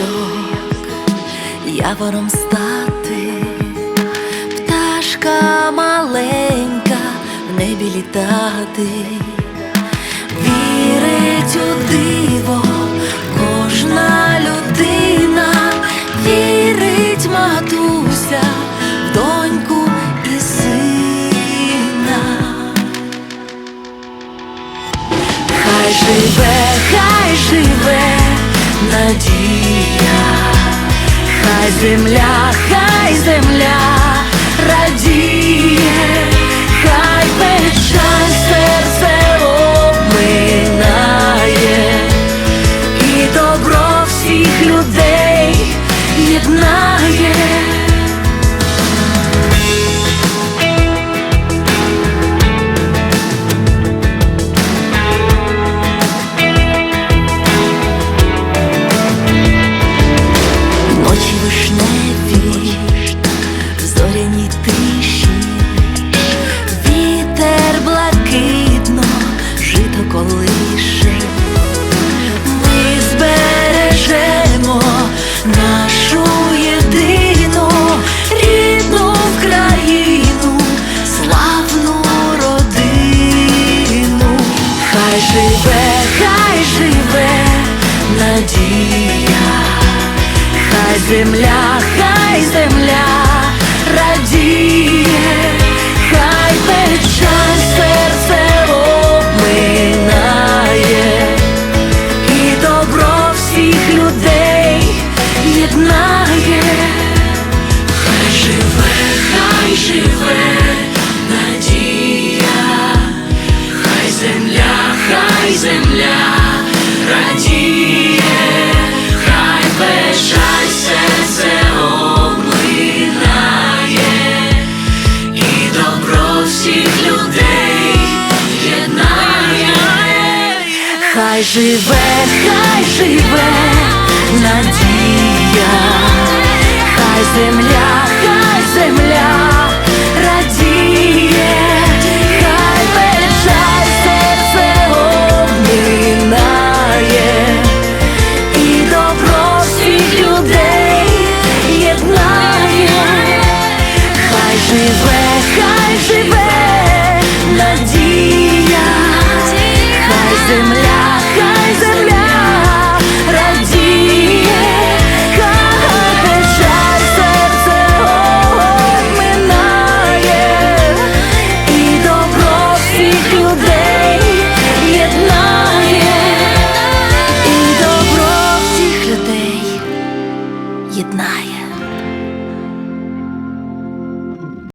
діточок, явором стати, пташка маленька в небі літати. Надія, хай земля, хай земля радіє, хай печаль серце обминає, і добро всіх людей єднає. Надія. Хай земля, хай земля радіє, хай печаль серце обминає, і добро всіх людей єднає, хай живе, хай живе надія, хай земля,